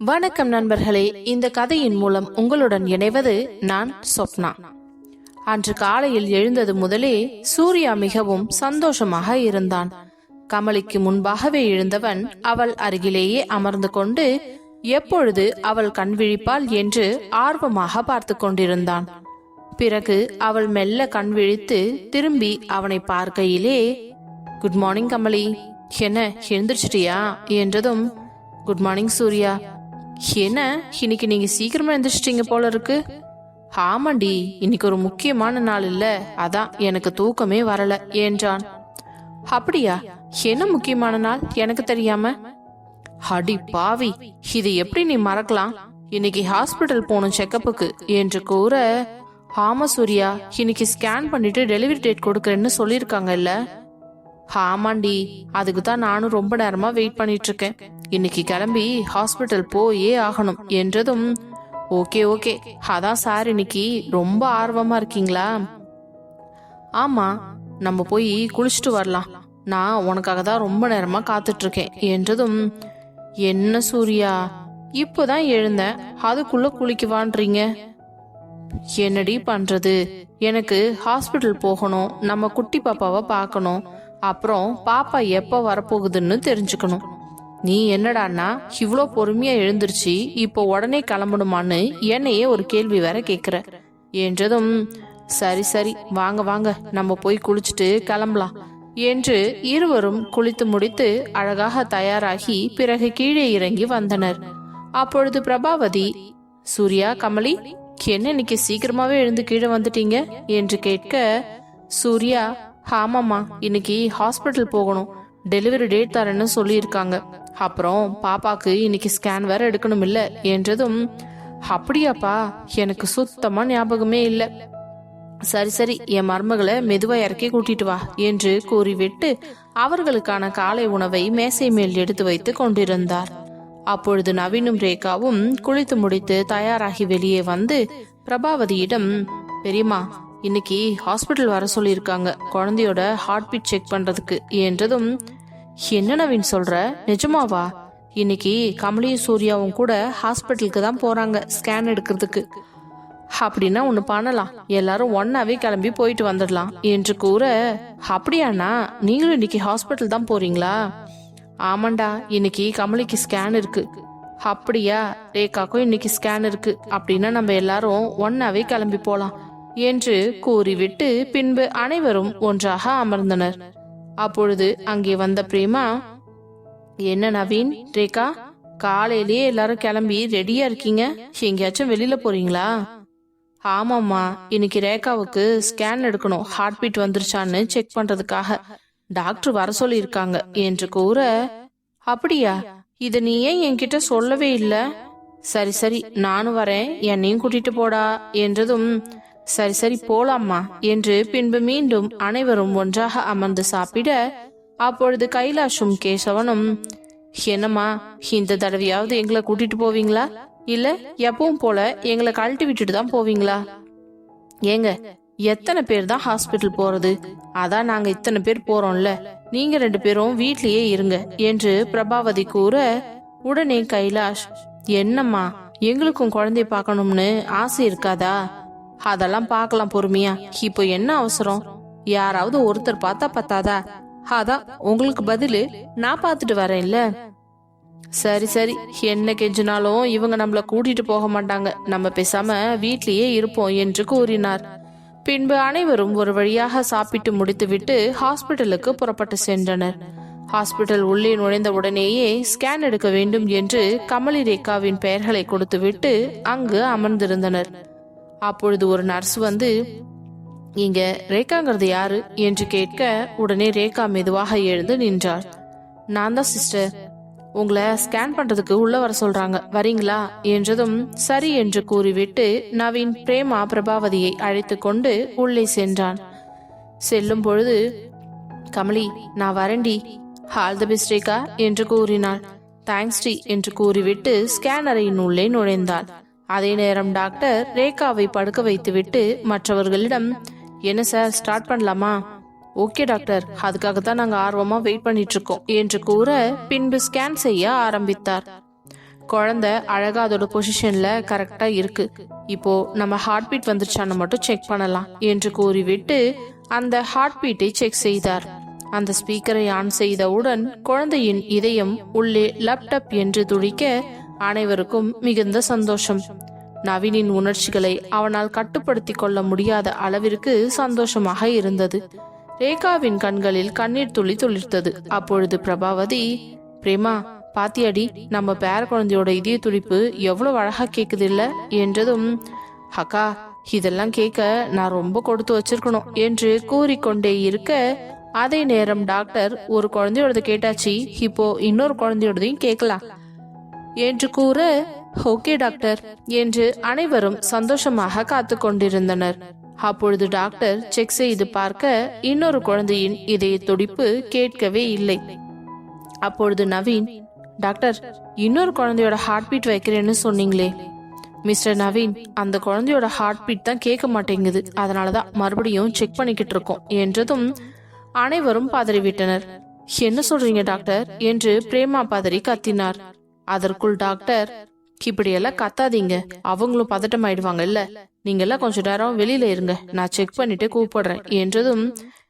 வணக்கம் நண்பர்களே இந்த கதையின் மூலம் உங்களுடன் இணைவது நான் சொப்னா. அன்று காலையில் எழுந்தது முதலே சூர்யா மிகவும் சந்தோஷமாக இருந்தான். கமலிக்கு முன்பாகவே எழுந்தவன் அவள் அருகிலேயே அமர்ந்து கொண்டு எப்பொழுது அவள் கண் விழிப்பாள்? என்று ஆர்வமாக பார்த்து கொண்டிருந்தான். பிறகு அவள் மெல்ல கண் விழித்து திரும்பி அவனை பார்க்கையிலே குட் மார்னிங் கமலி என்ன எழுந்திருச்சிட்டியா? என்றதும் குட் மார்னிங் சூர்யா என்ன? இன்னைக்கு நீங்க சீக்கிரமா எந்திரிச்சிட்டீங்க போல இருக்கு ஆமாண்டி இன்னைக்கு ஒரு முக்கியமான நாள் இல்ல. அதான் எனக்கு தூக்கமே வரல என்றான். அப்படியா? என்ன முக்கியமான நாள்? எனக்கு தெரியாம. அடி பாவி இது எப்படி நீ மறக்கலாம்? இன்னைக்கு ஹாஸ்பிட்டல் போகணும் செக்கப்புக்கு என்று கூற ஆமா சூர்யா இன்னைக்கு ஸ்கேன் பண்ணிட்டு டெலிவரி டேட் கொடுக்கறேன்னு சொல்லியிருக்காங்கல்ல. ஆமாண்டி அதுக்கு தான் நானும் ரொம்ப நேரமா வெயிட் பண்ணிட்டு இருக்கேன். இன்னைக்கு கிளம்பி ஹாஸ்பிட்டல் போயே ஆகணும் என்றதும் ஓகே ஓகே அதான் சார் இன்னைக்கு ரொம்ப ஆர்வமா இருக்கீங்களா? ஆமா நம்ம போய் குளிச்சுட்டு வரலாம். நான் உனக்காக தான் ரொம்ப நேரமா காத்துட்டு இருக்கேன் என்றதும் என்ன சூர்யா இப்போதான் எழுந்தேன். அதுக்குள்ள குளிக்குவான்றீங்க? என்னடி பண்றது? எனக்கு ஹாஸ்பிட்டல் போகணும். நம்ம குட்டி பாப்பாவை பார்க்கணும். அப்புறம் பாப்பா எப்ப வரப்போகுதுன்னு தெரிஞ்சுக்கணும். நீ என்னடான்னா இவ்வளோ பொறுமையா எழுந்திருச்சு இப்போ உடனே கிளம்பணுமான்னு என்னையே ஒரு கேள்வி வேற கேக்குற. என்றதும் சரி சரி வாங்க வாங்க நம்ம போய் குளிச்சுட்டு கிளம்பலாம் என்று இருவரும் குளித்து முடித்து அழகாக தயாராகி பிறகு கீழே இறங்கி வந்தனர். அப்பொழுது பிரபாவதி சூர்யா கமலி என்ன இன்னைக்கு சீக்கிரமாவே எழுந்து கீழே வந்துட்டீங்க? என்று கேட்க சூர்யா ஆமாம்மா இன்னைக்கு ஹாஸ்பிட்டல் போகணும். டெலிவரி டேட் தரேன்னு சொல்லியிருக்காங்க. அப்புறம் பாப்பாக்கு இன்னைக்கு ஸ்கேன் வேற எடுக்கணும் இல்ல என்றதும் அப்படியாப்பா எனக்கு சுத்தமா ஞாபகமே இல்ல. சரி சரி என் மருமகளை மெதுவா இறக்கி கூட்டிட்டு வா என்று கூறிவிட்டு அவர்களுக்கான காலை உணவை மேசை மேல் எடுத்து வைத்து கொண்டிருந்தார். அப்பொழுது நவீனும் ரேகாவும் குளித்து முடித்து தயாராகி வெளியே வந்து பிரபாவதியிடம் பெரியம்மா இன்னைக்கு ஹாஸ்பிட்டல் வர சொல்லியிருக்காங்க. குழந்தையோட ஹார்ட் பீட் செக் பண்றதுக்கு என்றதும் என்ன நவீன் சொல்ற? நிஜமாவா? இன்னைக்கு கமலியும் சூர்யாவும் கூட ஹாஸ்பிட்டலுக்கு தான் போறாங்க ஸ்கேன் எடுக்கிறதுக்கு. அப்படின்னா ஒன்று பண்ணலாம். எல்லாரும் ஒன்னாவே கிளம்பி போயிட்டு வந்துடலாம் என்று கூற அப்படியாண்ணா நீங்களும் இன்னைக்கு ஹாஸ்பிட்டல் தான் போறீங்களா? ஆமாண்டா இன்னைக்கு கமலிக்கு ஸ்கேன் இருக்கு. அப்படியா? ரேகாக்கும் இன்னைக்கு ஸ்கேன் இருக்கு. அப்படின்னா நம்ம எல்லாரும் ஒன்னாவே கிளம்பி போலாம் என்று கூறிவிட்டு பின்பு அனைவரும் ஒன்றாக அமர்ந்தனர். அப்பொழுது அங்கே வந்த பிரேமா என்ன நவீன் ரேகா காலையிலேயே எல்லாரும் கிளம்பி ரெடியா இருக்கீங்க? எங்கேயாச்சும் வெளியில போறீங்களா? ஆமாம்மா இன்னைக்கு ரேகாவுக்கு ஸ்கேன் எடுக்கணும். ஹார்ட் பீட் வந்துருச்சான்னு செக் பண்றதுக்காக. டாக்டர் வர சொல்லியிருக்காங்க என்று கூற அப்படியா? இத நீ ஏன் என்கிட்ட சொல்லவே இல்ல? சரி சரி நானும் வரேன். என்னையும் கூட்டிட்டு போடா என்றதும் சரி சரி போலாம்மா என்று பின்பு மீண்டும் அனைவரும் ஒன்றாக அமர்ந்து சாப்பிட அப்பொழுது கைலாஷும் கேசவனும் என்னம்மா இந்த தடவையாவது எங்களை கூட்டிட்டு போவீங்களா? இல்ல எப்பவும் போல எங்களை கழட்டி விட்டுட்டு தான் போவீங்களா? ஏங்க எத்தனை பேர் தான் ஹாஸ்பிட்டல் போறது? அதான் நாங்க இத்தனை பேர் போறோம்ல. நீங்க ரெண்டு பேரும் வீட்லயே இருங்க என்று பிரபாவதி கூற உடனே கைலாஷ் என்னம்மா எங்களுக்கும் குழந்தைய பார்க்கணும்னு ஆசை இருக்காதா? அதெல்லாம் பார்க்கலாம் பொறுமையா. இப்போ என்ன அவசரம்? யாராவது ஒருத்தர் பார்த்தா பத்தாதா? அதான் உங்களுக்கு பதிலு நான் பார்த்துட்டு வரேன்ல. சரி சரி. என்ன கெஞ்சினாலும் இவங்க நம்மள கூட்டிட்டு போக மாட்டாங்க. நம்ம பேசாம வீட்லயே இருப்போம் என்று கூறினார். பின்பு அனைவரும் ஒரு வழியாக சாப்பிட்டு முடித்துவிட்டு ஹாஸ்பிட்டலுக்கு புறப்பட்டு சென்றனர். ஹாஸ்பிட்டல் உள்ளே நுழைந்த உடனேயே ஸ்கேன் எடுக்க வேண்டும் என்று கமலி ரேகாவின் பெயர்களை கொடுத்துவிட்டு அங்கு அமர்ந்திருந்தனர். அப்பொழுது ஒரு நர்ஸ் வந்து இங்க ரேகாங்கிறது யாரு? என்று கேட்க உடனே ரேகா மெதுவாக எழுந்து நின்றார் நான் தான் சிஸ்டர். உங்களை ஸ்கேன் பண்றதுக்கு உள்ள வர சொல்றாங்க. வரீங்களா? என்றதும் சரி என்று கூறிவிட்டு நவீன் பிரேமா பிரபாவதியை அழைத்து கொண்டு உள்ளே சென்றான். செல்லும் பொழுது கமலி நான் வரேன்டி ஆல் த பெஸ்ட் ரேகா என்று கூறினாள். தேங்க்ஸ் டி என்று கூறிவிட்டு ஸ்கேனரின் உள்ளே நுழைந்தாள். அதே நேரம் டாக்டர் ரேகாவை படுக்க வைத்துவிட்டு மற்றவர்களிடம் என்ன சார் ஸ்டார்ட் பண்ணலாமா? ஓகே டாக்டர் அதுக்காக தான் நாங்க ஆர்வமா வெயிட் பண்ணிட்டு இருக்கோம் என்று கூற பின்பு ஸ்கேன் செய்ய ஆரம்பித்தார். குழந்தை அழகா அதோட பொசிஷன்ல கரெக்டா இருக்கு. இப்போ நம்ம ஹார்ட் பீட் வந்துருச்சான்னு மட்டும் செக் பண்ணலாம் என்று கூறிவிட்டு அந்த ஹார்ட் பீட்டை செக் செய்தார். அந்த ஸ்பீக்கரை ஆன் செய்தவுடன் குழந்தையின் இதயம் உள்ளே லேப்டாப் என்று துடிக்க அனைவருக்கும் மிகுந்த சந்தோஷம். நவீனின் உணர்ச்சிகளை அவனால் கட்டுப்படுத்தி கொள்ள முடியாத அளவிற்கு சந்தோஷமாக இருந்தது. ரேகாவின் கண்களில் கண்ணீர் துளி துளிர்த்தது. அப்பொழுது பிரபாவதி பிரேமா பாத்தியாடி நம்ம பேர குழந்தையோட இதய துடிப்பு எவ்வளவு அழகா கேக்குது இல்ல என்றதும் அக்கா இதெல்லாம் கேட்க நான் ரொம்ப கொடுத்து வச்சிருக்கணும் என்று கூறிக்கொண்டே இருக்க அதே நேரம் டாக்டர் ஒரு குழந்தையோடது கேட்டாச்சு இப்போ இன்னொரு குழந்தையோடதையும் கேட்கலாம் என்று கூற ஓகே டாக்டர் என்று அனைவரும் சந்தோஷமாக காத்து கொண்டிருந்தனர். அப்பொழுது டாக்டர் செக் செய்து பார்க்க இன்னொரு குழந்தையின் இதய துடிப்பு கேட்கவே இல்லை. அப்பொழுது நவீன் டாக்டர் இன்னொரு குழந்தையோட ஹார்ட் பீட் வைக்கிறேன்னு சொன்னீங்களே. மிஸ்டர் நவீன் அந்த குழந்தையோட ஹார்ட் பீட் தான் கேட்க மாட்டேங்குது. அதனாலதான் மறுபடியும் செக் பண்ணிக்கிட்டு இருக்கோம் என்றதும் அனைவரும் பதறிவிட்டனர். என்ன சொல்றீங்க டாக்டர்? என்று பிரேமா பதறி கத்தினார். அதற்குள் டாக்டர் இப்படியெல்லாம் கத்தாதீங்க. அவங்களும் பதட்டம் ஆயிடுவாங்க இல்ல நீங்க எல்லாம் கொஞ்ச நேரம் வெளியில இருங்க. நான் செக் பண்ணிட்டு கூப்பிடுறேன். என்றதும்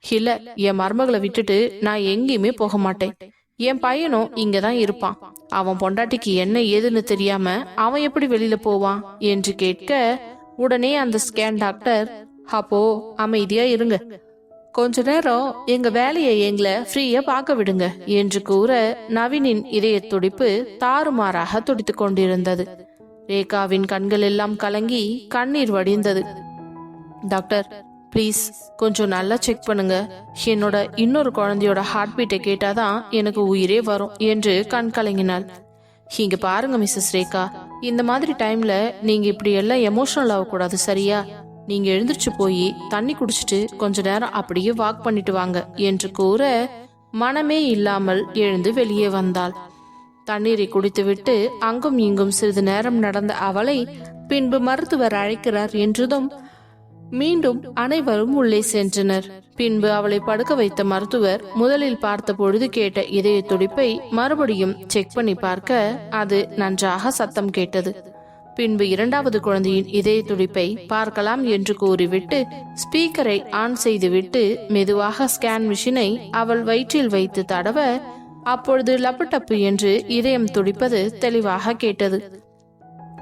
இல்ல என் மருமகளை விட்டுட்டு நான் எங்கேயுமே போக மாட்டேன். என் பையனும் இங்கதான் இருப்பான். அவன் பொண்டாட்டிக்கு என்ன ஏதுன்னு தெரியாம அவன் எப்படி வெளியில போவான்? என்று கேட்க உடனே அந்த ஸ்கேன் டாக்டர் அப்போ அமைதியா இருங்க. கொஞ்ச நேரம் எங்க வேலையை எங்களை ஃப்ரீயா பார்க்க விடுங்க என்று கூற நவீனின் இதய துடிப்பு தாறுமாறாக துடித்து கொண்டிருந்தது. ரேகாவின் கண்கள் எல்லாம் கலங்கி கண்ணீர் வடிந்தது. டாக்டர் ப்ளீஸ் கொஞ்சம் நல்லா செக் பண்ணுங்க. என்னோட இன்னொரு குழந்தையோட ஹார்ட் பீட்டை கேட்டாதான் எனக்கு உயிரே வரும் என்று கண் கலங்கினாள். இங்க பாருங்க மிஸ்ஸஸ் ரேகா. இந்த மாதிரி டைம்ல நீங்க இப்படி எல்லாம் எமோஷனல் ஆகக்கூடாது சரியா? நீங்க எழுந்திரிச்சு போய் தண்ணி குடிச்சிட்டு கொஞ்ச நேரம் அப்படியே வாக் பண்ணிட்டு வாங்க என்று கூற மனமே இல்லாமல் எழுந்து வெளியே வந்தாள். தண்ணீரை குடித்துவிட்டு அங்கும் இங்கும் சிறிது நேரம் நடந்த அவளை பின்பு மருத்துவர் அழைக்கிறார் என்றதும் மீண்டும் அனைவரும் உள்ளே சென்றனர். பின்பு அவளை படுக்க வைத்த மருத்துவர் முதலில் பார்த்த பொழுது கேட்ட இதய துடிப்பை மறுபடியும் செக் பண்ணி பார்க்க அது நன்றாக சத்தம் கேட்டது. பின்பு இரண்டாவது குழந்தையின் இதய துடிப்பை பார்க்கலாம் என்று கூறிவிட்டு ஸ்பீக்கரை ஆன் செய்துவிட்டு மெதுவாக ஸ்கேன் மிஷினை அவள் வயிற்றில் வைத்து தடவ அப்பொழுது லப்பட்டப்பு என்று இதயம் துடிப்பது தெளிவாக கேட்டது.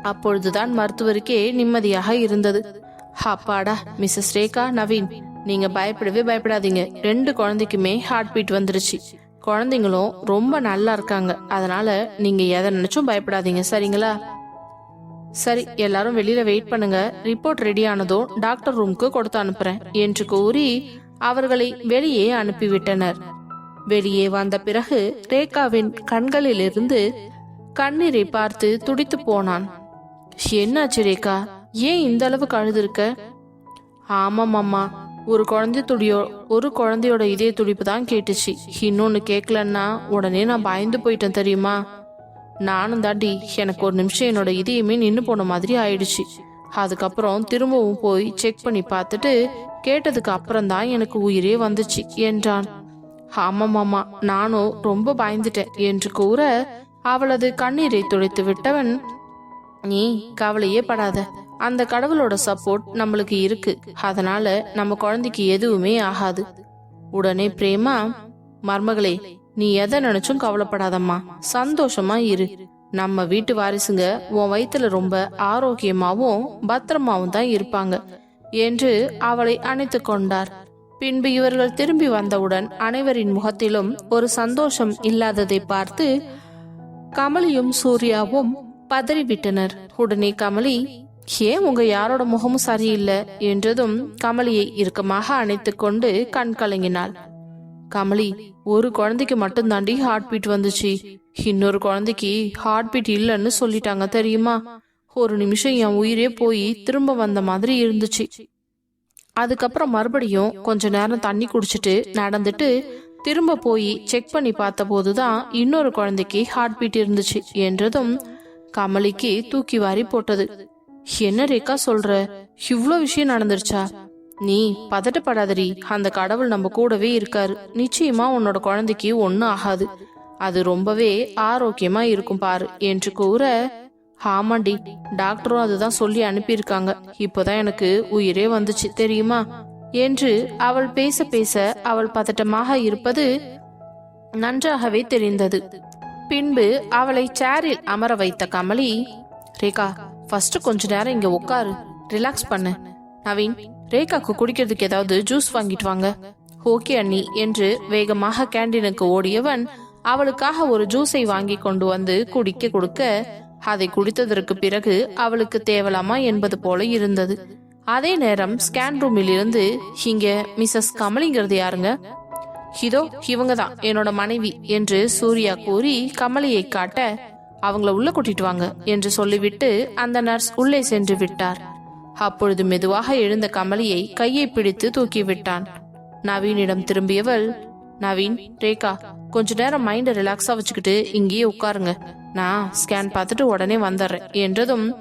அப்பொழுதுதான் மருத்துவருக்கே நிம்மதியாக இருந்தது. ஹாப்பாடா மிஸ்ஸஸ் ரேகா நவீன் நீங்க பயப்படவே பயப்படாதீங்க. ரெண்டு குழந்தைக்குமே ஹார்ட் பீட் வந்துருச்சு. குழந்தைங்களும் ரொம்ப நல்லா இருக்காங்க. அதனால நீங்க எதை நினைச்சும் பயப்படாதீங்க. சரிங்களா? சரி எல்லாரும் வெளியில வெயிட் பண்ணுங்க. ரிப்போர்ட் ரெடி ஆனதும் டாக்டர் ரூம்க்கு கொடுத்து அனுப்புறேன் என்று கூறி அவர்களை வெளியே அனுப்பிவிட்டனர். வெளியே வந்த பிறகு ரேகாவின் கண்களிலிருந்து கண்ணீரை பார்த்து துடித்து போனான். என்னாச்சு ரேகா? ஏன் இந்த அளவுக்கு அழுதுருக்க ஆமாம் அம்மா. ஒரு குழந்தை துடியோ ஒரு குழந்தையோட இதய துடிப்பு தான் கேட்டுச்சு. இன்னொன்னு கேட்கலன்னா உடனே நான் பயந்து போயிட்டேன் தெரியுமா? நானும் தாண்டி எனக்கு ஒரு நிமிஷம் என்னோட இதயமே நின்று போன மாதிரி ஆயிடுச்சு. அதுக்கப்புறம் திரும்பவும் போய் செக் பண்ணி பார்த்துட்டு கேட்டதுக்கு அப்புறம் தான் எனக்கு உயிரே வந்துச்சு என்றான். ஆமாம் மாமா நானும் ரொம்ப பயந்துட்டேன் என்று கூற அவளது கண்ணீரை துடைத்து விட்டவன் நீ கவலையே படாத. அந்த கடவுளோட சப்போர்ட் நம்மளுக்கு இருக்கு. அதனால நம்ம குழந்தைக்கு எதுவுமே ஆகாது. உடனே பிரேமா மர்மகளே நீ எதை நினைச்சும் கவலைப்படாதம்மா. சந்தோஷமா இரு. நம்ம வீட்டு வாரிசுங்க உன் வயிற்றுல ரொம்ப ஆரோக்கியமாவும் பத்திரமாவும் தான் இருப்பாங்க என்று அவளை அணைத்து கொண்டார். பின்பு இவர்கள் திரும்பி வந்தவுடன் அனைவரின் முகத்திலும் ஒரு சந்தோஷம் இல்லாததை பார்த்து கமலியும் சூர்யாவும் பதறிவிட்டனர். உடனே கமலி ஏன் உங்க யாரோட முகமும் சரியில்லை? என்றதும் கமலியை இறுக்கமாக அணைத்துக்கொண்டு கண் கலங்கினாள். கமலி ஒரு குழந்தைக்கு மட்டும் தாண்டி ஹார்ட் பீட் வந்துச்சு. இன்னொரு குழந்தைக்கு ஹார்ட் பீட் இல்லைன்னு சொல்லிட்டாங்க தெரியுமா? ஒரு நிமிஷம் என் உயிரே போய் திரும்ப வந்த மாதிரி இருந்துச்சு. அதுக்கப்புறம் மறுபடியும் கொஞ்ச நேரம் தண்ணி குடிச்சிட்டு நடந்துட்டு திரும்ப போய் செக் பண்ணி பார்த்த போதுதான் இன்னொரு குழந்தைக்கு ஹார்ட் பீட் இருந்துச்சு என்றதும் கமலிக்கு தூக்கி வாரி போட்டது. என்ன ரேக்கா சொல்ற? இவ்வளோ விஷயம் நடந்துருச்சா? நீ பதட்டப்படாதடி. அந்த கடவுள் நம்ம கூடவே இருக்காரு. நிச்சயமா உன்னோட குழந்தைக்கு ஒன்னும் ஆகாது. அது ரொம்பவே ஆரோக்கியமா இருக்கும் பாரு என்று கூற ஆமாண்டி டாக்டரும் அதுதான் சொல்லி அனுப்பியிருக்காங்க. இப்போதான் எனக்கு உயிரே வந்துச்சு தெரியுமா? என்று அவள் பேச பேச அவள் பதட்டமாக இருப்பது நன்றாகவே தெரிந்தது. பின்பு அவளை சேரில் அமர வைத்த கமலி ரேகா ஃபர்ஸ்ட் கொஞ்ச நேரம் இங்க உட்காரு. ரிலாக்ஸ் பண்ணு. நவீன் ரேகாக்கு குடிக்கிறதுக்கு ஏதாவது ஜூஸ் வாங்கிட்டு வாங்க. ஓகே அண்ணி என்று வேகமாக கேண்டீனுக்கு ஓடியவன் அவளுக்காக ஒரு ஜூஸை வாங்கி கொண்டு வந்து குடிக்க கொடுக்க அதை குடித்ததற்கு பிறகு அவளுக்கு தேவலாமா என்பது போல இருந்தது. அதே நேரம் ஸ்கேன் ரூமில் இருந்து இங்க மிஸ்ஸஸ் கமலிங்கிறது யாருங்க? இதோ இவங்க தான் என்னோட மனைவி என்று சூர்யா கூறி கமலியை காட்ட அவங்கள உள்ள கூட்டிட்டு வாங்க என்று சொல்லிவிட்டு அந்த நர்ஸ் உள்ளே சென்று விட்டார். அப்பொழுது மெதுவாக எழுந்த கமலியை கையை பிடித்து தூக்கி விட்டான் நவீனிடம் திரும்பியவள் நவீன் ரேகா கொஞ்ச நேரம் மைண்ட ரிலாக்ஸா வச்சுக்கிட்டு இங்கேயே உட்காருங்க. நான் ஸ்கேன் பார்த்துட்டு உடனே வந்துடுறேன் என்றதும்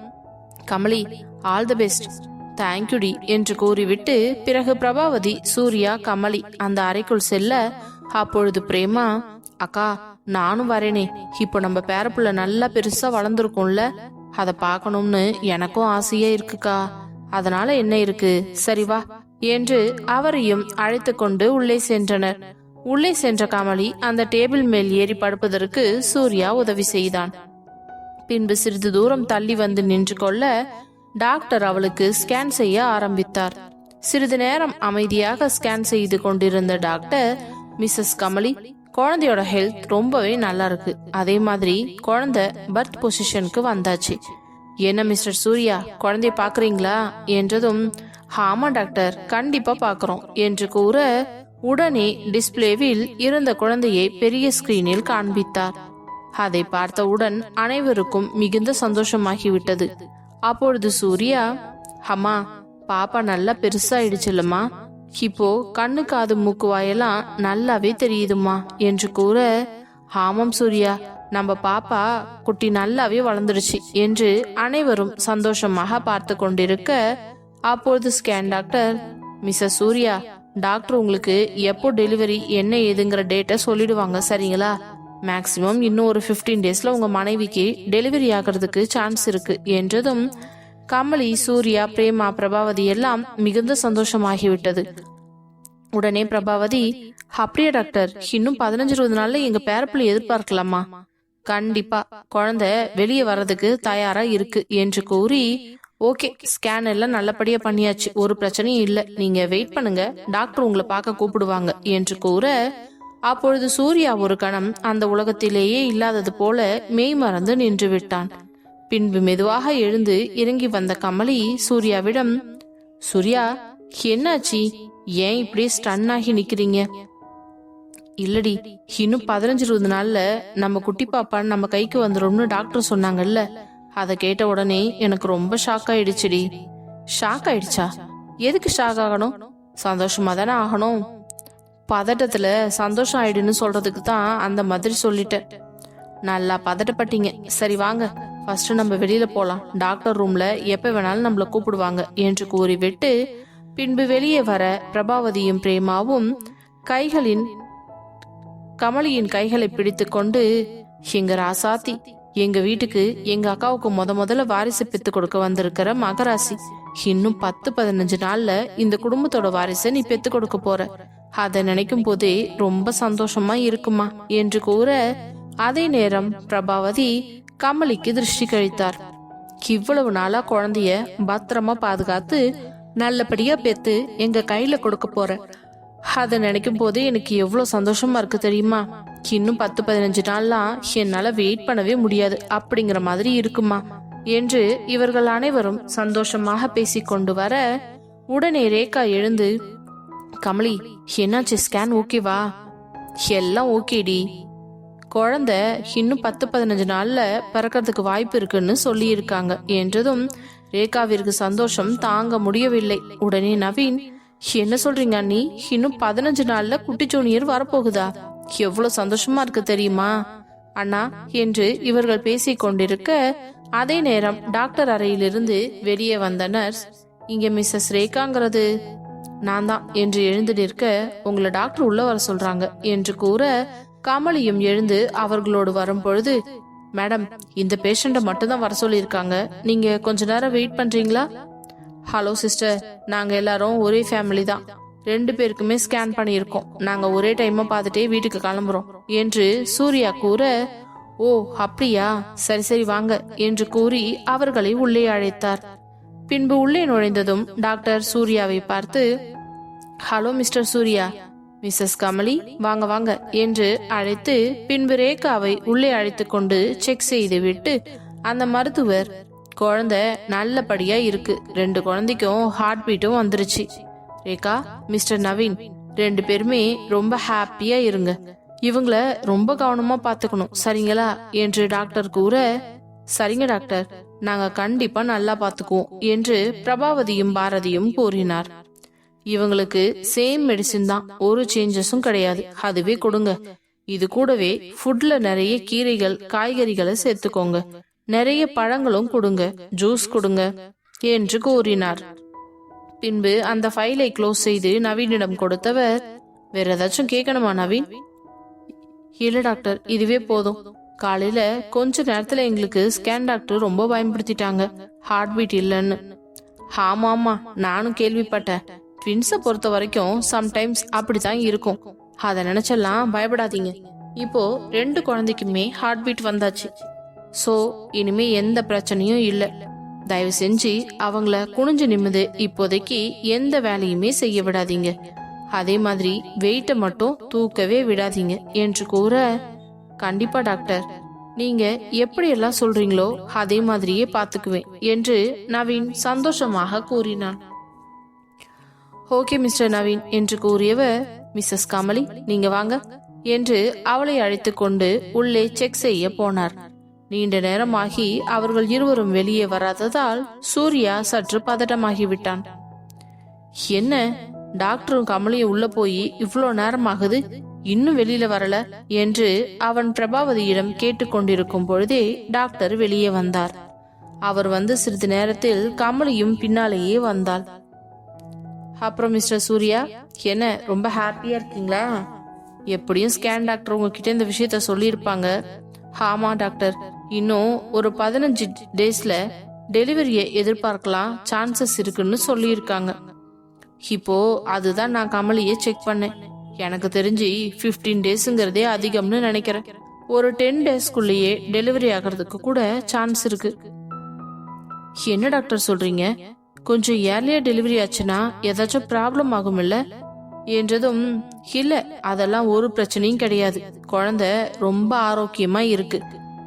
கமலி ஆல் தி பெஸ்ட். தேங்க்யூடி என்று கூறிவிட்டு பிறகு பிரபாவதி சூர்யா கமலி அந்த அறைக்குள் செல்ல அப்பொழுது பிரேமா அக்கா நானும் வரேனே. இப்போ நம்ம பேரப்புள்ள நல்லா பெருசா வளர்ந்துருக்கும்ல. அதை பார்க்கணும்னு எனக்கும் ஆசையா இருக்குக்கா. அதனால என்ன இருக்கு? சரி வா என்று அவரையும் அழைத்து கொண்டு உள்ளே சென்றனர். உள்ளே சென்ற கமலி அந்த டேபிள் மேல் ஏறி படுப்பதற்கு சூர்யா உதவி செய்தான். பின்பு சிறிது தூரம் தள்ளி வந்து நின்று கொள்ள டாக்டர் அவளுக்கு ஸ்கேன் செய்ய ஆரம்பித்தார். சிறிது நேரம் அமைதியாக ஸ்கேன் செய்து கொண்டிருந்த டாக்டர் மிஸ்ஸஸ் கமலி குழந்தையோட ஹெல்த் ரொம்பவே நல்லா இருக்கு. அதே மாதிரி குழந்தை பர்த் பொசிஷனுக்கு வந்தாச்சு. என்ன மிஸ்டர் சூர்யா குழந்தைய பாக்குறீங்களா? என்றதும் ஆமா டாக்டர் கண்டிப்பா பாக்குறோம் என்று கூற உடனே டிஸ்ப்ளேவில் இருந்த குழந்தையை பெரிய ஸ்கிரீனில் காண்பித்தார். அதை பார்த்தவுடன் அனைவருக்கும் மிகுந்த சந்தோஷமாகிவிட்டது. அப்பொழுது சூர்யா அம்மா பாப்பா நல்லா பெருசாயிடுச்சுல்லம்மா இப்போ கண்ணு காது மூக்கு வாயெல்லாம் நல்லாவே தெரியுதுமா என்று கூற ஆமாம் சூர்யா நம்ம பாப்பா குட்டி நல்லாவே வளர்ந்துடுச்சு என்று அனைவரும் சந்தோஷமாக பார்த்து கொண்டிருக்க அப்பொழுது scan doctor Mrs Surya doctor உங்களுக்கு எப்போ டெலிவரி என்ன ஏதுங்கிற டேட்டை சொல்லிடுவாங்க சரிங்களா? மேக்சிமம் இன்னும் ஒரு 15 டேஸ்ல உங்க மனைவிக்கு டெலிவரி ஆகிறதுக்கு சான்ஸ் இருக்கு என்றதும் கமலி சூர்யா பிரேமா பிரபாவதி எல்லாம் மிகுந்த சந்தோஷமாகிவிட்டது. உடனே பிரபாவதி அப்படியே டாக்டர் இன்னும் பதினஞ்சு இருபது நாள்ல எங்க பேரப்பிள்ளை எதிர்பார்க்கலாமா? கண்டிப்பா. குழந்தை வெளியே வர்றதுக்கு தயாரா இருக்கு என்று கூறி ஓகே ஸ்கேன் எல்லாம் நல்லபடியா பண்ணியாச்சு. ஒரு பிரச்சனையும் இல்ல. நீங்க வெயிட் பண்ணுங்க. டாக்டர் உங்களை பார்க்க கூப்பிடுவாங்க. என்று கூற அப்பொழுது சூர்யா ஒரு கணம் அந்த உலகத்திலேயே இல்லாதது போல மெய் மறந்து நின்று விட்டான். பின்பு மெதுவாக எழுந்து இறங்கி வந்த கமலி சூர்யாவிடம் சூர்யா என்னாச்சி? ஏன் இப்படி ஸ்டன் ஆகி நிக்கிறீங்க? இல்லடி இன்னும் பதினஞ்சு இருபது நாள்ல நம்ம குட்டி பாப்பா நம்ம கைக்கு வந்துரும்னு டாக்டர் சொன்னாங்கல்ல அதை கேட்ட உடனே எனக்கு ரொம்ப ஷாக் ஆயிடுச்சுடி. ஷாக் ஆயிடுச்சா? எதுக்கு ஷாக் ஆகணும்? சந்தோஷமா தானே ஆகணும்? பதட்டத்துல சந்தோஷம் ஆயிடுன்னு சொல்றதுக்கு தான் அந்த மாதிரி சொல்லிட்டேன். நல்லா பதட்டப்பட்டீங்க. சரி வாங்க ஃபர்ஸ்ட் நம்ம வெளியில போலாம். டாக்டர் ரூம்ல எப்ப வேணாலும் நம்மள கூப்பிடுவாங்க என்று கூறிவிட்டு பின்பு வெளியே வர பிரபாவதியும் பிரேமாவும் கைகளின் கமலியின் கைகளை பிடித்துக்கொண்டு எங்க ராசாத்தி எங்க வீட்டுக்கு எங்க அக்காவுக்கு முத முதல்ல வாரிசு பெத்து கொடுக்க வந்திருக்கிற மகராசி இன்னும் பத்து பதினஞ்சு நாள்ல இந்த குடும்பத்தோட வாரிசை நீ பெத்து கொடுக்க போற. அதை நினைக்கும் போதே ரொம்ப சந்தோஷமா இருக்குமா? என்று கூற அதே நேரம் பிரபாவதி கமலிக்கு திருஷ்டி கழித்தார். இவ்வளவு நாளா குழந்தைய பத்திரமா பாதுகாத்து நல்லபடியா பெத்து எங்க கையில கொடுக்க போற. அதை நினைக்கும் போது எனக்கு எவ்வளவு சந்தோஷமா இருக்கு தெரியுமா? இன்னும் பத்து பதினஞ்சு நாள்லாம் என்னால வெயிட் பண்ணவே முடியாது. அப்படிங்கிற மாதிரி இருக்குமா? என்று இவர்கள் அனைவரும் சந்தோஷமாக பேசிக்கொண்டு வர உடனே ரேகா எழுந்து கமலி என்னாச்சு? ஸ்கேன் ஓகேவா எல்லாம் ஓகேடி குழந்தை இன்னும் பத்து பதினஞ்சு நாள்ல பிறக்கிறதுக்கு வாய்ப்பு இருக்குன்னு சொல்லியிருக்காங்க. என்றதும் ரேகாவிற்கு சந்தோஷம் தாங்க முடியவில்லை. உடனே நவீன் என்ன சொல்றீங்க அண்ணி? இன்னும் பதினஞ்சு நாள்ல குட்டி ஜூனியர் வரப்போகுதா? எவ்வளவு சந்தோஷமா இருக்கு தெரியுமா? அண்ணா என்று இவர்கள் பேசிக் கொண்டிருக்க அதே நேரம் டாக்டர் அறையிலிருந்து வெளியே வந்த நர்ஸ் இங்க மிஸ்ஸஸ் ரேகாங்கிறது. நான் தான் என்று எழுந்து நிற்க உங்களை டாக்டர் உள்ள வர சொல்றாங்க என்று கூற கமலியும் எழுந்து அவர்களோடு வரும்பொழுது மேடம் இந்த பேஷண்ட்டை மட்டும்தான் வர சொல்லியிருக்காங்க. நீங்க கொஞ்ச நேரம் வெயிட் பண்றீங்களா? ஹலோ சிஸ்டர் நாங்க எல்லாரும் ஒரே ஃபேமிலி தான். ரெண்டு பேருக்குமே ஸ்கேன் பண்ணியிருக்கோம். நாங்க ஒரே டைமாக பார்த்துட்டே வீட்டுக்கு கிளம்புறோம். என்று சூர்யா கூற ஓ அப்படியா? சரி சரி வாங்க என்று கூறி அவர்களை உள்ளே அழைத்தார். பின்பு உள்ளே நுழைந்ததும் டாக்டர் சூர்யாவை பார்த்து hello Mr Surya. Mrs Kamali வாங்க வாங்க என்று அழைத்து பின்பு ரேகாவை உள்ளே அழைத்து கொண்டு செக் செய்து விட்டு அந்த மருத்துவர் குழந்தை நல்லபடியா இருக்கு. ரெண்டு குழந்தைக்கும் ஹார்ட் பீட்டும் வந்துருச்சு. ரேகா மிஸ்டர் நவீன் ரெண்டு பேருமே ரொம்ப ஹாப்பியா இருங்க. இவங்கள ரொம்ப கவனமா பாத்துக்கணும். சரிங்களா? என்று டாக்டர் கூற சரிங்க டாக்டர் நாங்க கண்டிப்பா நல்லா பாத்துக்குவோம் என்று பிரபாவதியும் பாரதியும் கூறினார். இவங்களுக்கு சேம் மெடிசின் தான். ஒரு சேஞ்சஸும் கிடையாது. அதுவே கொடுங்க. இது கூடவே ஃபுட்ல நிறைய கீரைகள் காய்கறிகளை சேர்த்துக்கோங்க. நிறைய பழங்களும் கொடுங்க ஜூஸ் கொடுங்க என்று கூறினார். பின்பு அந்த ஃபைலை க்ளோஸ் செய்து நவீனிடம் கொடுத்தவர் வேற ஏதாச்சும் கேட்கணுமா நவீன்? இல்ல டாக்டர் இதுவே போதும். காலையில கொஞ்ச நேரத்துல எங்களுக்கு ஸ்கேன் டாக்டர் ரொம்ப பயன்படுத்திட்டாங்க. ஹார்ட் பீட் இல்லைன்னு. ஆமா ஆமா நானும் கேள்விப்பட்டேன். ட்வின்ஸை பொறுத்த வரைக்கும் சம்டைம்ஸ் அப்படித்தான் இருக்கும். அதை நினைச்செல்லாம் பயப்படாதீங்க. இப்போ ரெண்டு குழந்தைக்குமே ஹார்ட் பீட் வந்தாச்சு. சோ இனிமே எந்த பிரச்சனையும் இல்ல. தயவு செஞ்சு அவங்கள குனிஞ்சு நிமிந்து இப்போதைக்கு எந்த வேலையுமே செய்ய விடாதீங்க. அதே மாதிரி வெயிட்டை மட்டும் தூக்கவே விடாதீங்க என்று கூற கண்டிப்பா டாக்டர். நீங்க எப்படியெல்லாம் சொல்றீங்களோ அதே மாதிரியே பாத்துக்குவேன் என்று நவீன் சந்தோஷமாக கூறினான். ஓகே மிஸ்டர் நவீன் என்று கூறியவர் மிஸ்ஸஸ் கமலி நீங்க வாங்க என்று அவளை அழைத்து கொண்டு உள்ளே செக் செய்ய போனார். நீண்ட நேரமாகி அவர்கள் இருவரும் வெளியே வராததால் சூர்யா சற்று பதட்டமாகிவிட்டான். என்ன? டாக்டரும் கமலியும் உள்ள போய் இவ்வளோ நேரம் ஆகுது இன்னும் வெளியில வரல? என்று அவன் பிரபாவதியிடம் கேட்டுக்கொண்டிருக்கும் பொழுதே டாக்டர் வெளியே வந்தார். அவர் வந்து சிறிது நேரத்தில் கமலியும் பின்னாலேயே வந்தாள். அப்புறம் மிஸ்டர் சூர்யா என்ன ரொம்ப ஹாப்பியா இருக்கீங்களா? எப்படியும் ஸ்கேன் டாக்டர் உங்ககிட்ட இந்த விஷயத்த சொல்லியிருப்பாங்க. ஆமா டாக்டர். இன்னும் ஒரு பதினஞ்சு டேஸ்ல டெலிவரியை எதிர்பார்க்கலாம் சான்சஸ் இருக்குன்னு சொல்லியிருக்காங்க. இப்போ அதுதான் நான் கமலியை செக் பண்ணேன். எனக்கு தெரிஞ்சு 15 டேஸுங்கிறதே அதிகம்னு நினைக்கிறேன். ஒரு டென் டேஸ்க்குள்ளேயே டெலிவரி ஆகிறதுக்கு கூட சான்ஸ் இருக்கு. என்ன டாக்டர் சொல்றீங்க? கொஞ்சம் ஏர்லியா டெலிவரி ஆச்சுன்னா ஏதாச்சும் ப்ராப்ளம் ஆகும் இல்ல? என்றதும் இல்ல அதெல்லாம் ஒரு பிரச்சனையும் கிடையாது. குழந்தை ரொம்ப ஆரோக்கியமா இருக்கு.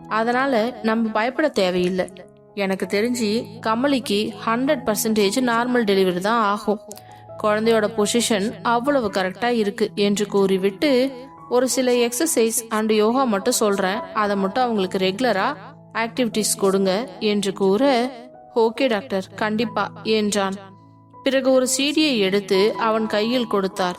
அதனால நம்ம பயப்பட தேவையில்லை. எனக்கு தெரிஞ்சு கமலிக்கு ஹண்ட்ரட் பர்சன்டேஜ் நார்மல் டெலிவரி தான் ஆகும். குழந்தையோட பொசிஷன் அவ்வளவு கரெக்டா இருக்கு என்று கூறிவிட்டு ஒரு சில எக்ஸசைஸ் அண்ட் யோகா மட்டும் சொல்றேன். அதை மட்டும் அவங்களுக்கு ரெகுலரா ஆக்டிவிட்டிஸ் கொடுங்க என்று கூற ஓகே டாக்டர் கண்டிப்பா என்றான். பிறகு ஒரு சீடியை எடுத்து அவன் கையில் கொடுத்தார்.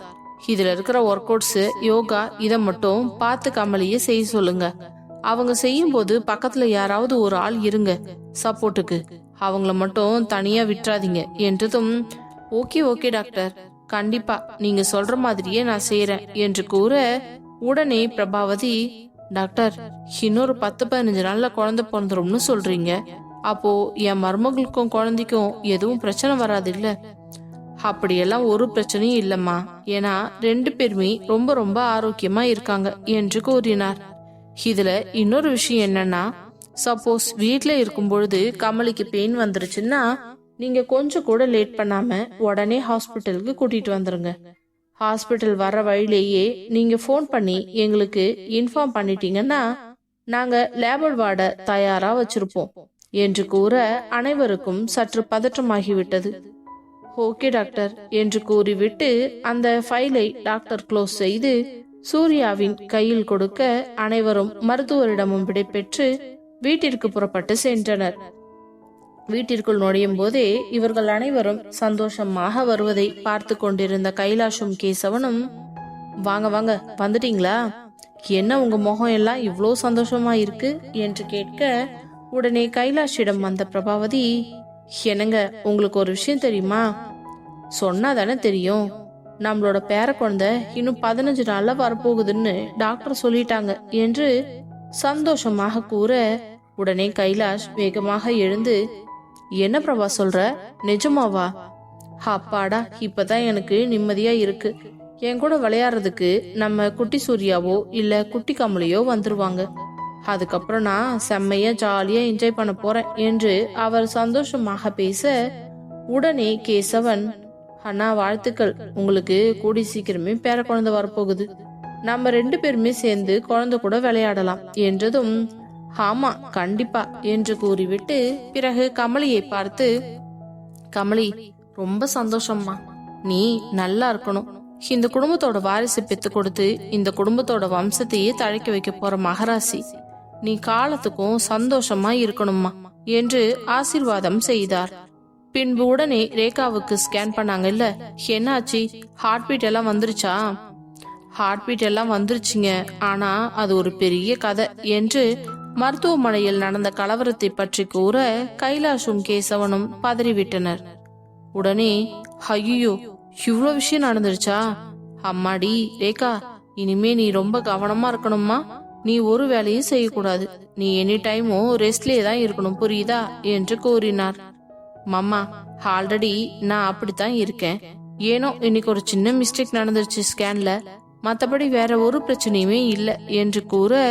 இதுல இருக்கிற ஒர்க் அவுட்ஸ் யோகா இதை மட்டும் பார்த்து கமலியை செய்ய சொல்லுங்க. அவங்க செய்யும் போது பக்கத்துல யாராவது ஒரு ஆள் இருங்க சப்போர்ட்டுக்கு. அவங்கள மட்டும் தனியா விட்டுறாதீங்க. என்றதும் ஓகே ஓகே டாக்டர். கண்டிப்பா நீங்க சொல்ற மாதிரியே நான் செய்யறேன் என்று கூற உடனே பிரபாவதி டாக்டர் இன்னொரு பத்து பதினஞ்சு நாள்ல குழந்தை பிறந்துரும்னு சொல்றீங்க. அப்போ என் மருமகளுக்கும் குழந்தைக்கும் எதுவும் பிரச்சனை வராது இல்ல அப்படியெல்லாம் ஒரு பிரச்சனையும் இல்லம்மா. ஏன்னா ரெண்டு பேருமே ரொம்ப ரொம்ப ஆரோக்கியமா இருக்காங்க என்று கூறினார். இதுல இன்னொரு விஷயம் என்னன்னா சப்போஸ் வீட்ல இருக்கும் பொழுது கமலிக்கு பெயின் வந்துருச்சுன்னா நீங்க கொஞ்சம் கூட லேட் பண்ணாம உடனே ஹாஸ்பிட்டலுக்கு கூட்டிட்டு வந்துருங்க. ஹாஸ்பிட்டல் வர வழியிலேயே நீங்க ஃபோன் பண்ணி எங்களுக்கு இன்ஃபார்ம் பண்ணிட்டீங்கன்னா நாங்க லேபர் வார்டை தயாரா வச்சிருப்போம் என்று கூற அனைவருக்கும் சற்று பதற்றமாகிவிட்டது. ஓகே டாக்டர் என்று கூறிவிட்டு அந்த ஃபைலை டாக்டர் க்ளோஸ் செய்து சூர்யாவின் கையில் கொடுக்க அனைவரும் மருத்துவரிடமும் விடைபெற்று வீட்டிற்கு புறப்பட்டு சென்றனர். வீட்டிற்குள் நுழையும் போதே இவர்கள் அனைவரும் சந்தோஷமாக வருவதை பார்த்து கொண்டிருந்த கைலாஷும் கேசவனும் வாங்க வாங்க வந்துட்டீங்களா? என்ன உங்க முகம் எல்லாம் இவ்வளோ சந்தோஷமா இருக்கு? என்று கேட்க உடனே கைலாஷிடம் வந்த பிரபாவதி என்னங்க உங்களுக்கு ஒரு விஷயம் தெரியுமா? சொன்னா தானே தெரியும். நம்மளோட பேர குழந்தை இன்னும் பதினஞ்சு நாள்ல வரப்போகுதுன்னு டாக்டர் சொல்லிட்டாங்க என்று சந்தோஷமாக கூற உடனே கைலாஷ் வேகமாக எழுந்து என்ன பிரபா சொல்ற? நிஜமாவா? அப்பாடா இப்பதான் எனக்கு நிம்மதியா இருக்கு. என் கூட விளையாடுறதுக்கு நம்ம குட்டி சூர்யாவோ இல்ல குட்டி கமலையோ வந்துருவாங்க. அதுக்கப்புறம் நான் செம்மையா ஜாலியா என்ஜாய் பண்ண போறேன் என்று அவர் சந்தோஷமாக பேச உடனே கேசவன் அண்ணா வாழ்த்துக்கள். உங்களுக்கு கூடி சீக்கிரமே பேர குழந்தை வரப்போகுது. நம்ம ரெண்டு பேருமே சேர்ந்து குழந்தை கூட விளையாடலாம் என்றதும் ஆமா கண்டிப்பா என்று கூறிவிட்டு பிறகு கமலியை பார்த்து கமலி ரொம்ப சந்தோஷம்மா. நீ நல்லா இருக்கணும். இந்த குடும்பத்தோட வாரிசு பெத்து கொடுத்து இந்த குடும்பத்தோட வம்சத்தையே தழைக்க வைக்க போற மகராசி. நீ காலத்துக்கும் சந்தோஷமா இருக்கணும்மா என்று ஆசீர்வாதம் செய்தார். பின்பு உடனே ரேகாவுக்கு ஸ்கேன் பண்ணாங்க இல்ல என்னாச்சு? ஹார்ட் பீட் எல்லாம் வந்துருச்சா? ஹார்ட் பீட் எல்லாம் வந்துருச்சுங்க. ஆனா அது ஒரு பெரிய கதை என்று மருத்துவமனையில் நடந்த கலவரத்தை பற்றி கூற கைலாஷும் கேசவனும் பதறிவிட்டனர். உடனே ஐயோ இவ்வளோ விஷயம் நடந்துருச்சா? அம்மாடி ரேகா இனிமே நீ ரொம்ப கவனமா இருக்கணுமா நீ ஒரு வேலையும் செய்யக்கூடாது. நீ எனி டைமும் ரெஸ்ட்லேயே தான் இருக்கணும் புரியுதா? என்று கூறினார். மம்மா ஆல்ரெடி நான் அப்படித்தான் இருக்கேன். ஏனோ இன்னைக்கு ஒரு சின்ன மிஸ்டேக் நடந்துருச்சு ஸ்கேன்ல மத்தபடி வேற ஒரு பிரச்சனையுமே இல்ல என்று கூற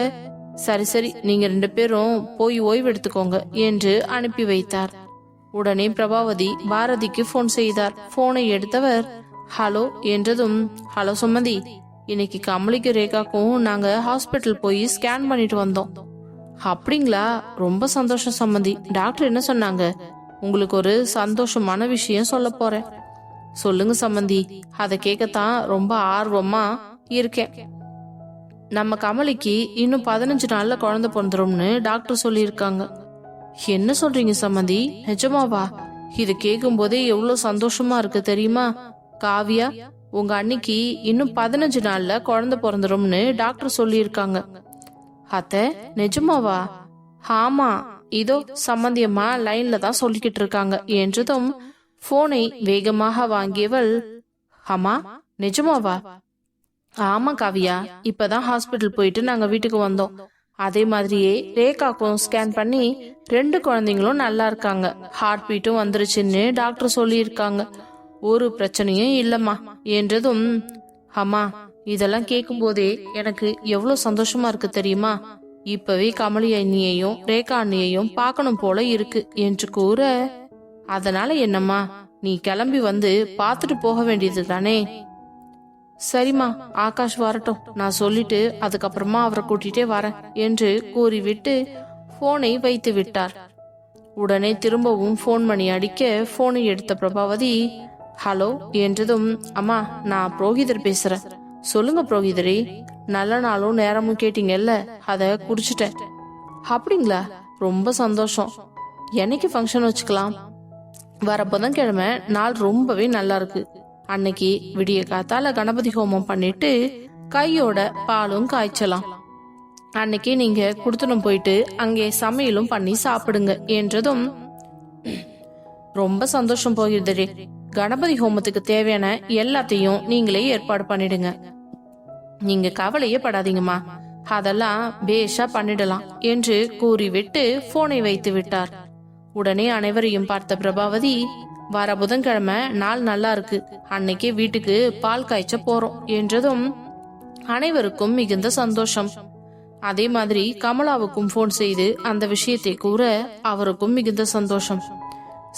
சரி சரி நீங்க ரெண்டு பேரும் போய் ஓய்வு எடுத்துக்கோங்க என்று அனுப்பி வைத்தார். உடனே பிரபாவதி பாரதிக்கு போன் செய்தார். போனை எடுத்தவர் ஹலோ என்றதும் ஹலோ சுமதி இன்னைக்கு கமலிக்கு ரேகாக்கும் நாங்க ஹாஸ்பிட்டல் போய் ஸ்கேன் பண்ணிட்டு வந்தோம். அப்படிங்களா? ரொம்ப சந்தோஷம் சம்மந்தி டாக்டர் என்ன சொன்னாங்க? உங்களுக்கு ஒரு சந்தோஷமான விஷயம் சொல்ல போறேன். சொல்லுங்க சம்மந்தி அதை கேட்கத்தான் ரொம்ப ஆர்வமா இருக்கேன். நம்ம கமலிக்கு இன்னும் பதினஞ்சு நாள்ல குழந்தை பிறந்துரும்னு டாக்டர் சொல்லியிருக்காங்க. என்ன சொல்றீங்க சம்மந்தி நிஜமாவா? இது கேட்கும் போதே எவ்வளவு சந்தோஷமா இருக்கு தெரியுமா? காவியா உங்க அன்னைக்கு இன்னும் பதினஞ்சு நாள்ல குழந்தை பிறந்துரும்னு டாக்டர் சொல்லியிருக்காங்க. அத்த நிஜமாவா? ஆமா. இதோ சம்பந்தியம்மா லைன்ல தான் சொல்லிக்கிட்டு இருக்காங்க என்றதும் போனை வேகமாக வாங்கியவள் அம்மா நிஜமாவா ஆமா காவியா. இப்பதான் ஹாஸ்பிட்டல் போயிட்டு நாங்க வீட்டுக்கு வந்தோம். அதே மாதிரியே ரேகாக்கும் ஸ்கேன் பண்ணி ரெண்டு குழந்தைங்களும் நல்லா இருக்காங்க. ஹார்ட் பீட்டும் வந்துருச்சுன்னு டாக்டர் சொல்லியிருக்காங்க. ஒரு பிரச்சனையும் இல்லம்மா. என்றதும் அம்மா இதெல்லாம் கேட்கும் போதே எனக்கு எவ்வளவு சந்தோஷமா இருக்கு தெரியுமா? இப்பவே கமலி அண்ணியையும் ரேகா அண்ணியையும் பார்க்கணும் போல இருக்கு என்று கூற அதனால என்னம்மா நீ கிளம்பி வந்து பார்த்துட்டு போக வேண்டியது தானே? சரிம்மா ஆகாஷ் வரட்டும். நான் சொல்லிட்டு அதுக்கப்புறமா அவரை கூட்டிட்டே வரேன் என்று கூறிவிட்டு போனை வைத்து விட்டார். உடனே திரும்பவும் ஃபோன் பண்ணி அடிக்க போனை எடுத்த பிரபாவதி ஹலோ என்றதும் அம்மா நான் புரோகிதர் பேசுறேன். சொல்லுங்க புரோகிதரி நல்ல நாளும் நேரமும் கேட்டீங்கல்ல அத குடிச்சிட்டேன். அப்படிங்களா? ரொம்ப சந்தோஷம். என்னைக்கு ஃபங்க்ஷன் வச்சுக்கலாம்? வர புதன்கிழமை நாள் ரொம்பவே நல்லா இருக்கு. அன்னைக்கு விடிய காத்தால கணபதி ஹோமம் பண்ணிட்டு கையோட பாலும் காய்ச்சலாம். அன்னைக்கு நீங்க குடுத்தனம் போயிட்டு அங்கே சமையலும் பண்ணி சாப்பிடுங்க என்றதும் ரொம்ப சந்தோஷம் போகிறதே கணபதி ஹோமத்துக்கு தேவையான எல்லாத்தையும் நீங்களே ஏற்பாடு பண்ணிடுங்க. நீங்க கவலையே படாதீங்கம்மா. அதெல்லாம் பேஷா பண்ணிடலாம் என்று கூறிவிட்டு போனை வைத்து விட்டார். உடனே அனைவரையும் பார்த்த பிரபாவதி வர புதன்கிழமை நாள் நல்லா இருக்கு. அன்னைக்கே வீட்டுக்கு பால் காய்ச்ச போறோம் என்றதும் அனைவருக்கும் மிகுந்த சந்தோஷம். அதே மாதிரி கமலாவுக்கும் போன் செய்து அந்த விஷயத்தை கூற அவருக்கும் மிகுந்த சந்தோஷம்.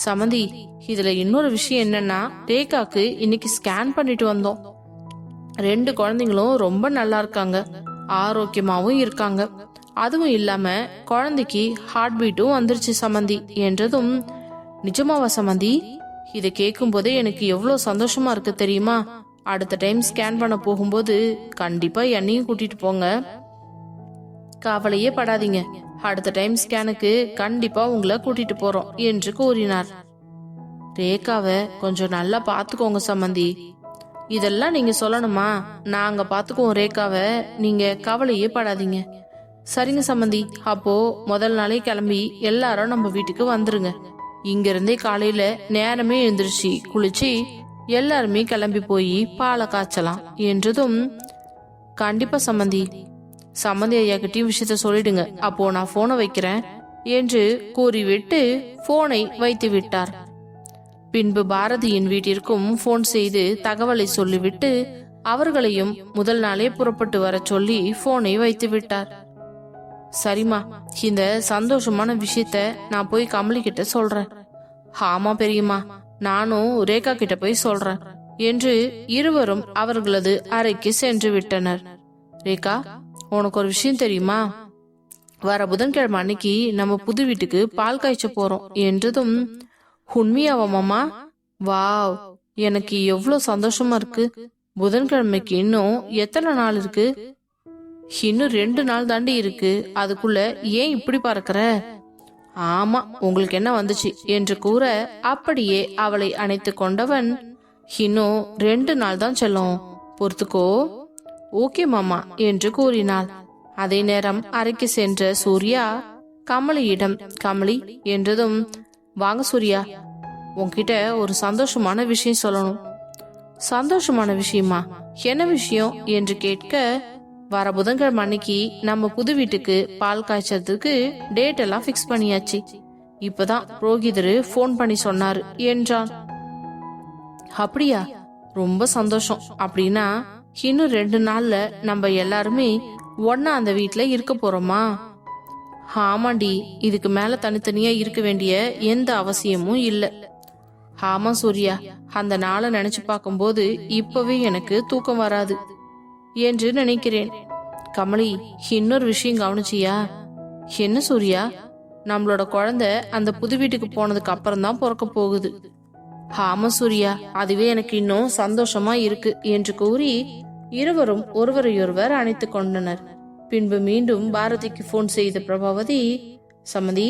சமந்தி இதுல இன்னொரு விஷயம் என்னன்னா ரேகாக்கு இன்னைக்கு ஸ்கேன் பண்ணிட்டு வந்தோம். ரெண்டு குழந்தைங்களும் ரொம்ப நல்லா இருக்காங்க. ஆரோக்கியமாவும் இருக்காங்க. அதுவும் இல்லாம குழந்தைக்கு ஹார்ட் பீட்டும் வந்துருச்சு சமந்தி என்றதும் நிஜமாவா சமந்தி இதை கேட்கும் போதே எனக்கு எவ்வளவு சந்தோஷமா இருக்கு தெரியுமா? அடுத்த டைம் ஸ்கேன் பண்ண போகும்போது கண்டிப்பா என்னையும் கூட்டிட்டு போங்க. கவலையே படாதீங்க. அடுத்த டைம் ஸ்கேனுக்கு கண்டிப்பா உங்களை கூட்டிட்டு போறோம் என்று கூறினார். ரேகாவை கொஞ்சம் நல்லா பாத்துக்கோங்க சம்மந்தி இதெல்லாம் நீங்க சொல்லணுமா? நாங்க பாத்துக்குவோம் ரேகாவை. நீங்க கவலையே படாதீங்க. சரிங்க சம்மந்தி அப்போ முதல் நாளே கிளம்பி எல்லாரும் நம்ம வீட்டுக்கு வந்துருங்க. இங்க இருந்தே காலையில நேரமே எழுந்திருச்சு. குளிச்சு எல்லாருமே கிளம்பி போய் பாலை காய்ச்சலாம் என்றதும் கண்டிப்பா சம்மந்தி சம்மந்தி ஐயா கிட்டயும் விஷயத்த சொல்லிடுங்க. அப்போ நான் போனை வைக்கிறேன் என்று கூறிவிட்டு போனை வைத்து விட்டார். பின்பு பாரதியின் வீட்டிற்கும் போன் செய்து தகவலை சொல்லிவிட்டு அவர்களையும் முதல் நாளே புறப்பட்டு வரச் சொல்லி போனை வைத்து விட்டார். சரிம்மா இந்த சந்தோஷமான விஷயத்த நான் போய் கமலி கிட்ட சொல்றேன். ஆமா பெரியம்மா நானும் ரேகா கிட்ட போய் சொல்றேன் என்று இருவரும் அவர்களது அறைக்கு சென்று விட்டனர். ரேகா உனக்கு ஒரு விஷயம் தெரியுமா? வர புதன்கிழமை அன்னைக்கு நம்ம புது வீட்டுக்கு பால் காய்ச்ச போறோம் என்றதும் உண்மையாவாமாமா வாவ் எனக்கு எவ்வளவு சந்தோஷமா இருக்கு. புதன்கிழமைக்கு இன்னும் எத்தனை நாள் இருக்கு? இன்னும் ரெண்டு நாள் தாண்டி இருக்கு. அதுக்குள்ள ஏன் இப்படி பறக்கிற? ஆமா உங்களுக்கு என்ன வந்துச்சு என்று கூற அப்படியே அவளை அணைத்து கொண்டவன் இன்னும் ரெண்டு நாள் தான் செல்லும். பொறுத்துக்கோ. ஓகே மாமா என்று கூறினாள். அதே நேரம் அறைக்கு சென்ற சூர்யா கமலியிடம் கமலி என்றதும் வாங்க சூர்யா. உன்கிட்ட ஒரு சந்தோஷமான விஷயம் சொல்லணும். சந்தோஷமான விஷயமா? என்ன விஷயம் என்று கேட்க வர புதன்கிழமை அன்னைக்கு நம்ம புது வீட்டுக்கு பால் காய்ச்சறதுக்கு டேட் எல்லாம் ஃபிக்ஸ் பண்ணியாச்சு. இப்பதான் புரோகிதரு ஃபோன் பண்ணி சொன்னாரு என்றான். அப்படியா? ரொம்ப சந்தோஷம். அப்படின்னா இன்னும் ரெண்டு நாள்ல நம்ம எல்லாருமே ஒன்னா அந்த வீட்டுல இருக்க போறோமா? ஆமாண்டி இதுக்கு மேல தனித்தனியா இருக்க வேண்டிய எந்த அவசியமும் இல்ல. ஆமா சூர்யா அந்த நாளை நினைச்சு பார்க்கும்போது இப்பவே எனக்கு தூக்கம் வராது என்று நினைக்கிறேன். கமலி இன்னொரு விஷயம் கவனிச்சியா? என்ன சூர்யா? நம்மளோட குழந்தை அந்த புது வீட்டுக்கு போனதுக்கு அப்புறம் தான் பிறக்க போகுது. ஆமா சூர்யா அதுவே எனக்கு இன்னும் சந்தோஷமா இருக்கு என்று கூறி இருவரும் ஒருவரையொருவர் அணைத்துக் கொண்டனர். பின்பு மீண்டும் பாரதிக்கு போன் செய்த பிரபாவதி சம்மதி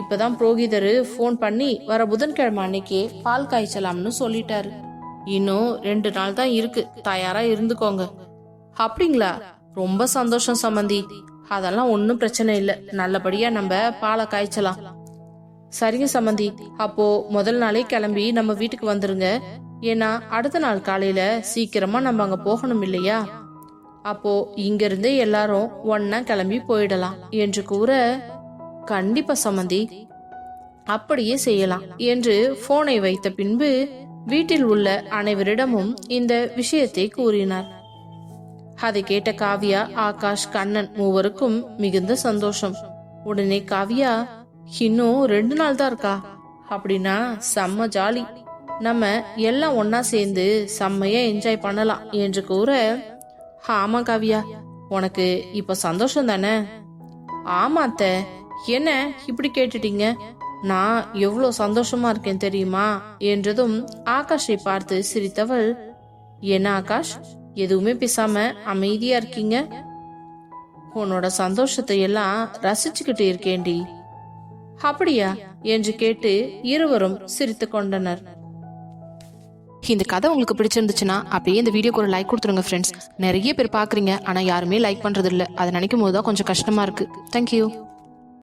இப்பதான் புரோகிதரு ஃபோன் பண்ணி வர புதன்கிழமை அன்னைக்கு பால் காய்ச்சலாம்னு சொல்லிட்டாரு. இன்னும் ரெண்டு நாள் தான் இருக்கு தயாரா இருந்துக்கோங்க. அப்படிங்களா? ரொம்ப சந்தோஷம் சம்மந்தி அதெல்லாம் ஒன்றும் பிரச்சனை இல்லை. நல்லபடியா நம்ம பாலை காய்ச்சலாம். சரிங்க சம்மந்தி அப்போ முதல் நாளே கிளம்பி நம்ம வீட்டுக்கு வந்துருங்க. ஏன்னா அடுத்த நாள் காலையில சீக்கிரமா நம்ம அங்க போகணும் இல்லையா? அப்போ இங்கிருந்து எல்லாரும் ஒன்னா கிளம்பி போயிடலாம் என்று கூற கண்டிப்பா சம்மந்தி அப்படியே செய்யலாம் என்று போனை வைத்த பின்பு வீட்டில் உள்ள அனைவரிடமும் இந்த விஷயத்தை கூறினார். அதை கேட்ட காவியா ஆகாஷ் கண்ணன் மூவருக்கும் மிகுந்த சந்தோஷம். உடனே காவியா இன்னும் ரெண்டு நாள் தான் இருக்கா? அப்படின்னா செம்ம ஜாலி. நம்ம எல்லாம் ஒன்னா சேர்ந்து செம்மையா என்ஜாய் பண்ணலாம் என்று கூற ஆமா காவியா. உனக்கு இப்ப சந்தோஷம் தானே? ஆமா அத்த. என்ன இப்படி கேட்டுட்டீங்க? நான் எவ்வளவு சந்தோஷமா இருக்கேன் தெரியுமா? என்றதும் ஆகாஷை பார்த்து சிரித்தவள் என்ன ஆகாஷ்? எதுவுமே பேசாம அமைதியா இருக்கீங்க? உன்னோட சந்தோஷத்தை எல்லாம் ரசிச்சுக்கிட்டு இருக்கேன்டி. அப்படியா? என்று கேட்டு இருவரும் சிரித்து கொண்டனர். இந்த கதை உங்களுக்கு பிடிச்சிருந்துச்சுன்னா அப்படியே இந்த வீடியோக்கு ஒரு லைக் கொடுத்துருங்க ஃப்ரெண்ட்ஸ் நிறைய பேர் பார்க்குறீங்க ஆனால் யாருமே லைக் பண்ணுறது இல்லை அதை நினைக்கும் போது தான் கொஞ்சம் கஷ்டமாக இருக்குது தேங்க்யூ